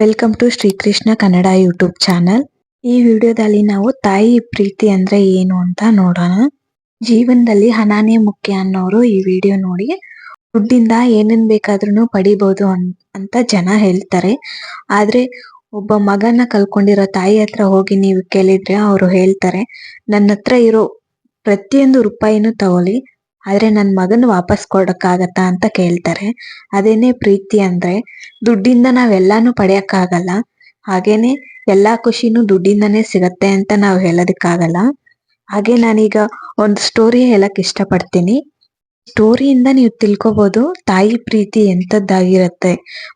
Welcome to Srikrishna Kannada YouTube channel ಈ ವಿಡಿಯೋದಲ್ಲಿ ನಾವು ತಾಯಿ ಪ್ರೀತಿ ಅಂದ್ರೆ ಏನು ಅಂತ ನೋಡೋಣ. ಜೀವನದಲ್ಲಿ ಹಣಾನೇ ಮುಖ್ಯ ಅನ್ನೋರು ಈ ವಿಡಿಯೋ ನೋಡಿ. ದುಡ್ಡಿಂದ ಏನೇನ್ ಬೇಕಾದ್ರೂ ಪಡಿಬಹುದು ಅಂತ ಜನ ಹೇಳ್ತಾರೆ. ಆದ್ರೆ ಒಬ್ಬ ಮಗನ ಕಲ್ಕೊಂಡಿರೋ ತಾಯಿ ಹತ್ರ ಹೋಗಿ ನೀವು ಕೇಳಿದ್ರೆ ಅವರು ಹೇಳ್ತಾರೆ, ನನ್ನ ಹತ್ರ ಇರೋ ಪ್ರತಿಯೊಂದು ರೂಪಾಯಿನೂ ತಗೊಳ್ಳಿ. ಆದ್ರೆ ನನ್ ಮಗನ್ ವಾಪಸ್ ಕೊಡಕ್ಕಾಗತ್ತಾ ಅಂತ ಕೇಳ್ತಾರೆ. ಅದೇನೇ ಪ್ರೀತಿ ಅಂದ್ರೆ ದುಡ್ಡಿಂದ ನಾವೆಲ್ಲಾನು ಪಡೆಯಕ್ಕಾಗಲ್ಲ. ಹಾಗೇನೆ ಎಲ್ಲಾ ಖುಷಿನೂ ದುಡ್ಡಿಂದನೇ ಸಿಗತ್ತೆ ಅಂತ ನಾವ್ ಹೇಳೋದಕ್ಕಾಗಲ್ಲ. ಹಾಗೆ ನಾನೀಗ ಒಂದ್ ಸ್ಟೋರಿ ಹೇಳಕ್ ಇಷ್ಟ ಪಡ್ತೀನಿ ಸ್ಟೋರಿಯಿಂದ ನೀವು ತಿಳ್ಕೊಬಹುದು ತಾಯಿ ಪ್ರೀತಿ ಎಂಥದ್ದಾಗಿರತ್ತೆ.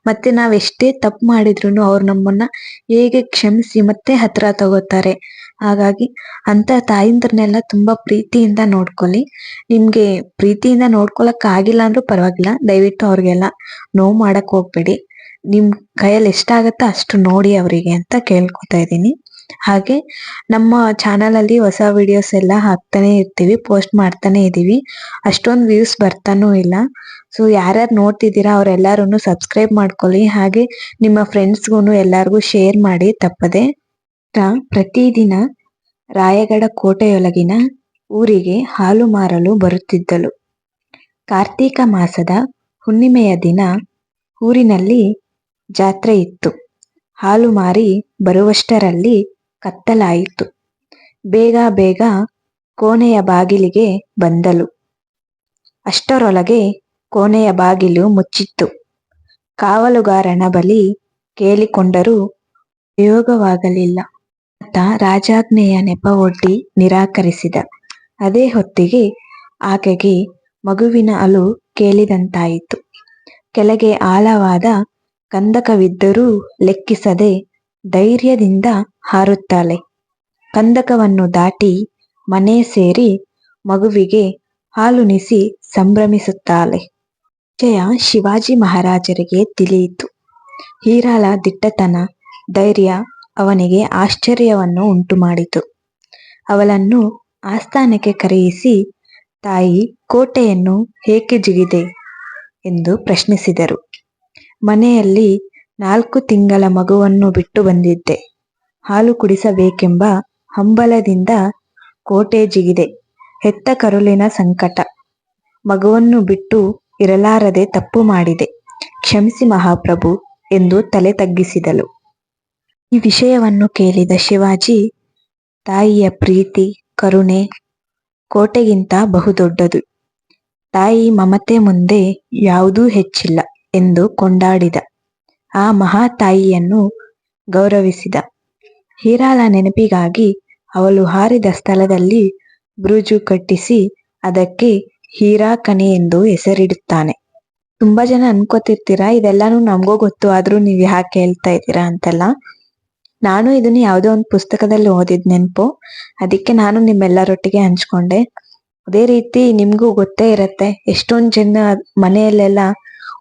ಮತ್ತೆ ನಾವ್ ಎಷ್ಟೇ ತಪ್ಪು ಮಾಡಿದ್ರುನು ಅವ್ರು ನಮ್ಮನ್ನ ಹೇಗೆ ಕ್ಷಮಿಸಿ ಮತ್ತೆ ಹತ್ರ ತಗೋತಾರೆ. ಹಾಗಾಗಿ ಅಂತ ತಾಯಿಂದ್ರನ್ನೆಲ್ಲ ತುಂಬಾ ಪ್ರೀತಿಯಿಂದ ನೋಡ್ಕೊಳ್ಳಿ. ನಿಮ್ಗೆ ಪ್ರೀತಿಯಿಂದ ನೋಡ್ಕೊಳಕ್ ಆಗಿಲ್ಲ ಅಂದ್ರೂ ಪರವಾಗಿಲ್ಲ. ದಯವಿಟ್ಟು ಅವ್ರಿಗೆಲ್ಲ ನೋವು ಮಾಡಕ್ ಹೋಗ್ಬೇಡಿ. ನಿಮ್ ಕೈಯಲ್ಲಿ ಎಷ್ಟಾಗತ್ತೋ ಅಷ್ಟು ನೋಡಿ ಅವರಿಗೆ ಅಂತ ಕೇಳ್ಕೊತಾ ಇದ್ದೀನಿ. ಹಾಗೆ ನಮ್ಮ ಚಾನೆಲ್ ಅಲ್ಲಿ ಹೊಸ ವಿಡಿಯೋಸ್ ಎಲ್ಲ ಹಾಕ್ತಾನೆ ಇರ್ತೀವಿ ಪೋಸ್ಟ್ ಮಾಡ್ತಾನೆ ಇದೀವಿ. ಅಷ್ಟೊಂದು ವ್ಯೂಸ್ ಬರ್ತಾನೂ ಇಲ್ಲ. ಸೊ ಯಾರ್ಯಾರು ನೋಡ್ತಿದ್ದೀರಾ ಅವ್ರೆಲ್ಲಾರು ಸಬ್ಸ್ಕ್ರೈಬ್ ಮಾಡ್ಕೊಳ್ಳಿ. ಹಾಗೆ ನಿಮ್ಮ ಫ್ರೆಂಡ್ಸ್ಗೂ ಎಲ್ಲಾರ್ಗು ಶೇರ್ ಮಾಡಿ. ತಪ್ಪದೆ ಪ್ರತಿದಿನ ರಾಯಗಡ ಕೋಟೆಯೊಳಗಿನ ಊರಿಗೆ ಹಾಲು ಮಾರಲು ಬರುತ್ತಿದ್ದಳು. ಕಾರ್ತೀಕ ಮಾಸದ ಹುಣ್ಣಿಮೆಯ ದಿನ ಊರಿನಲ್ಲಿ ಜಾತ್ರೆ ಇತ್ತು. ಹಾಲು ಮಾರಿ ಬರುವಷ್ಟರಲ್ಲಿ ಕತ್ತಲಾಯಿತು. ಬೇಗ ಬೇಗ ಕೋಣೆಯ ಬಾಗಿಲಿಗೆ ಬಂದಳು. ಅಷ್ಟರೊಳಗೆ ಕೋಣೆಯ ಬಾಗಿಲು ಮುಚ್ಚಿತ್ತು. ಕಾವಲುಗಾರನ ಬಳಿ ಕೇಳಿಕೊಂಡರೂ ಉಪಯೋಗವಾಗಲಿಲ್ಲ. ಆತ ರಾಜಾಜ್ಞೆಯ ನೆಪವೊಡ್ಡಿ ನಿರಾಕರಿಸಿದ. ಅದೇ ಹೊತ್ತಿಗೆ ಆಕೆಗೆ ಮಗುವಿನ ಅಲು ಕೇಳಿದಂತಾಯಿತು. ಕೆಳಗೆ ಆಳವಾದ ಕಂದಕವಿದ್ದರೂ ಲೆಕ್ಕಿಸದೆ ಧೈರ್ಯದಿಂದ ಹಾರುತ್ತಾಳೆ. ಕಂದಕವನ್ನು ದಾಟಿ ಮನೆ ಸೇರಿ ಮಗುವಿಗೆ ಹಾಲುಣಿಸಿ ಸಂಭ್ರಮಿಸುತ್ತಾಳೆ. ಜಯ ಶಿವಾಜಿ ಮಹಾರಾಜರಿಗೆ ತಿಳಿಯಿತು. ಹೀರಾಳ ದಿಟ್ಟತನ, ಧೈರ್ಯ ಅವನಿಗೆ ಆಶ್ಚರ್ಯವನ್ನು ಉಂಟುಮಾಡಿತು. ಅವಳನ್ನು ಆಸ್ಥಾನಕ್ಕೆ ಕರೆಯಿಸಿ, ತಾಯಿ ಕೋಟೆಯನ್ನು ಏಕೆ ಜಿಗಿದೆ? ಎಂದು ಪ್ರಶ್ನಿಸಿದರು. ಮನೆಯಲ್ಲಿ ನಾಲ್ಕು ತಿಂಗಳ ಮಗುವನ್ನು ಬಿಟ್ಟು ಬಂದಿದ್ದೆ. ಹಾಲು ಕುಡಿಸಬೇಕೆಂಬ ಹಂಬಲದಿಂದ ಕೋಟೆ ಜಿಗಿದೆ ಹೆತ್ತ ಕರುಳಿನ ಸಂಕಟ. ಮಗುವನ್ನು ಬಿಟ್ಟು ಇರಲಾರದೆ ತಪ್ಪು ಮಾಡಿದೆ. ಕ್ಷಮಿಸಿ ಮಹಾಪ್ರಭು ಎಂದು ತಲೆ ತಗ್ಗಿಸಿದಳು. ಈ ವಿಷಯವನ್ನು ಕೇಳಿದ ಶಿವಾಜಿ, ತಾಯಿಯ ಪ್ರೀತಿ, ಕರುಣೆ ಕೋಟೆಗಿಂತ ಬಹುದೊಡ್ಡದು. ತಾಯಿ ಮಮತೆ ಮುಂದೆ ಯಾವುದೂ ಹೆಚ್ಚಿಲ್ಲ ಎಂದು ಕೊಂಡಾಡಿದ. ಆ ಮಹಾ ತಾಯಿಯನ್ನು ಗೌರವಿಸಿದ. ಹೀರಾಳ ನೆನಪಿಗಾಗಿ ಅವಳು ಹಾರಿದ ಸ್ಥಳದಲ್ಲಿ ಬ್ರೂಜು ಕಟ್ಟಿಸಿ ಅದಕ್ಕೆ ಹೀರಾಕಣೆ ಎಂದು ಹೆಸರಿಡುತ್ತಾನೆ. ತುಂಬಾ ಜನ ಅನ್ಕೋತಿರ್ತೀರಾ? ಇದೆಲ್ಲಾನು ನಮಗೂ ಗೊತ್ತು, ಆದ್ರೂ ನೀವ್ ಯಾಕೆ ಹೇಳ್ತಾ ಇದ್ದೀರಾ ಅಂತೆಲ್ಲ. ನಾನು ಇದನ್ನ ಯಾವುದೋ ಒಂದು ಪುಸ್ತಕದಲ್ಲಿ ಓದಿದ್ ನೆನಪು. ಅದಕ್ಕೆ ನಾನು ನಿಮ್ಮೆಲ್ಲರೊಟ್ಟಿಗೆ ಹಂಚ್ಕೊಂಡೆ. ಅದೇ ರೀತಿ ನಿಮ್ಗೂ ಗೊತ್ತೇ ಇರತ್ತೆ, ಎಷ್ಟೊಂದ್ ಜನ ಮನೆಯಲ್ಲೆಲ್ಲ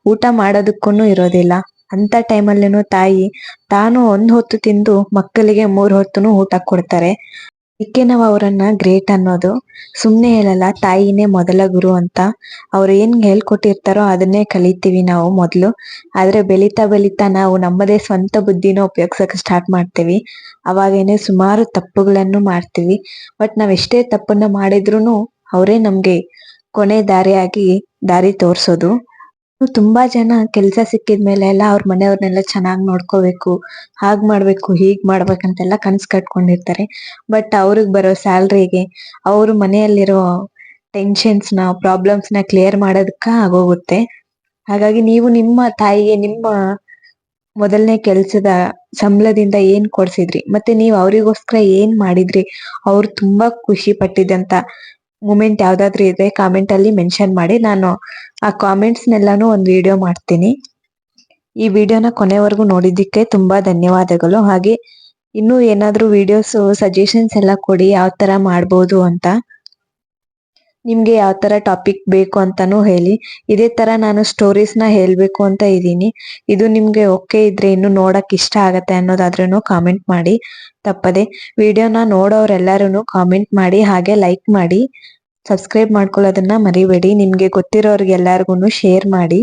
ಊಟ ಮಾಡೋದಕ್ಕೂ ಇರೋದಿಲ್ಲ. ಅಂತ ಟೈಮಲ್ಲಿನೂ ತಾಯಿ ತಾನು ಒಂದ್ ಹೊತ್ತು ತಿಂದು ಮಕ್ಕಳಿಗೆ ಮೂರ್ ಹೊತ್ತುನು ಊಟ ಕೊಡ್ತಾರೆ. ಇದಕ್ಕೆ ನಾವು ಅವರನ್ನ ಗ್ರೇಟ್ ಅನ್ನೋದು. ಸುಮ್ನೆ ಹೇಳಲ್ಲ, ತಾಯಿನೇ ಮೊದಲ ಗುರು ಅಂತ. ಅವ್ರು ಏನ್ ಹೇಳ್ಕೊಟ್ಟಿರ್ತಾರೋ ಅದನ್ನೇ ಕಲಿತೀವಿ ನಾವು ಮೊದಲು. ಆದ್ರೆ ಬೆಳೀತಾ ಬೆಳೀತಾ ನಾವು ನಮ್ಮದೇ ಸ್ವಂತ ಬುದ್ಧಿನ ಉಪಯೋಗಿಸಕ್ ಸ್ಟಾರ್ಟ್ ಮಾಡ್ತೀವಿ. ಅವಾಗೇನೆ ಸುಮಾರು ತಪ್ಪುಗಳನ್ನು ಮಾಡ್ತೀವಿ. ಬಟ್ ನಾವ್ ಎಷ್ಟೇ ತಪ್ಪನ್ನ ಮಾಡಿದ್ರು ಅವರೇ ನಮ್ಗೆ ಕೊನೆ ದಾರಿಯಾಗಿ ದಾರಿ ತೋರ್ಸೋದು. ತುಂಬಾ ಜನ ಕೆಲ್ಸ ಸಿಕ್ಕಿದ್ಮೇಲೆ ಎಲ್ಲ ಅವ್ರ ಮನೆಯವ್ರನ್ನೆಲ್ಲ ಚೆನ್ನಾಗ್ ನೋಡ್ಕೋಬೇಕು, ಹಾಗ್ ಮಾಡ್ಬೇಕು, ಹೀಗ್ ಮಾಡ್ಬೇಕಂತೆಲ್ಲ ಕನ್ಸ್ ಕಟ್ಕೊಂಡಿರ್ತಾರೆ. ಬಟ್ ಅವ್ರಿಗ್ ಬರೋ ಸ್ಯಾಲ್ರಿಗೆ, ಅವ್ರ ಮನೆಯಲ್ಲಿರೋ ಟೆನ್ಷನ್ಸ್ನ ಪ್ರಾಬ್ಲಮ್ಸ್ನ ಕ್ಲಿಯರ್ ಮಾಡೋದಕ್ಕ ಆಗೋಗುತ್ತೆ. ಹಾಗಾಗಿ ನೀವು ನಿಮ್ಮ ತಾಯಿಗೆ, ನಿಮ್ಮ ಮೊದಲನೇ ಕೆಲ್ಸದ ಸಂಬಳದಿಂದ ಏನ್ ಕೊಡ್ಸಿದ್ರಿ? ಮತ್ತೆ ನೀವು ಅವರಿಗೋಸ್ಕರ ಏನ್ ಮಾಡಿದ್ರಿ? ಅವ್ರು ತುಂಬಾ ಖುಷಿ ಪಟ್ಟಿದಂತ ಮೂಮೆಂಟ್ ಯಾವ್ದಾದ್ರು ಇದೆ ಕಾಮೆಂಟ್ ಅಲ್ಲಿ ಮೆನ್ಷನ್ ಮಾಡಿ. ನಾನು ಆ ಕಾಮೆಂಟ್ಸ್ ನೆಲ್ಲಾನು ಒಂದು ವಿಡಿಯೋ ಮಾಡ್ತೀನಿ. ಈ ವಿಡಿಯೋನ ಕೊನೆವರೆಗೂ ನೋಡಿದ್ದಕ್ಕೆ ತುಂಬಾ ಧನ್ಯವಾದಗಳು. ಹಾಗೆ ಇನ್ನೂ ಏನಾದರೂ ವಿಡಿಯೋಸ್ ಸಜೆಷನ್ಸ್ ಎಲ್ಲ ಕೊಡಿ ಯಾವ ತರ ಮಾಡ್ಬೋದು ಅಂತ. ನಿಮ್ಗೆ ಯಾವ ತರ ಟಾಪಿಕ್ ಬೇಕು ಅಂತಾನೂ ಹೇಳಿ. ಇದೇ ತರ ನಾನು ಸ್ಟೋರೀಸ್ನ ಹೇಳ್ಬೇಕು ಅಂತ ಇದ್ದೀನಿ. ಇದು ನಿಮ್ಗೆ ಓಕೆ ಇದ್ರೆ ಇನ್ನು ನೋಡಕ್ ಇಷ್ಟ ಆಗತ್ತೆ ಅನ್ನೋದಾದ್ರೂ ಕಾಮೆಂಟ್ ಮಾಡಿ. ತಪ್ಪದೆ ವಿಡಿಯೋನ ನೋಡೋರೆಲ್ಲರೂ ಕಾಮೆಂಟ್ ಮಾಡಿ, ಹಾಗೆ ಲೈಕ್ ಮಾಡಿ. ಸಬ್ಸ್ಕ್ರೈಬ್ ಮಾಡ್ಕೊಳ್ಳೋದನ್ನ ಮರಿಬೇಡಿ. ನಿಮ್ಗೆ ಗೊತ್ತಿರೋರ್ಗೆಲ್ಲರಿಗೂ ಶೇರ್ ಮಾಡಿ.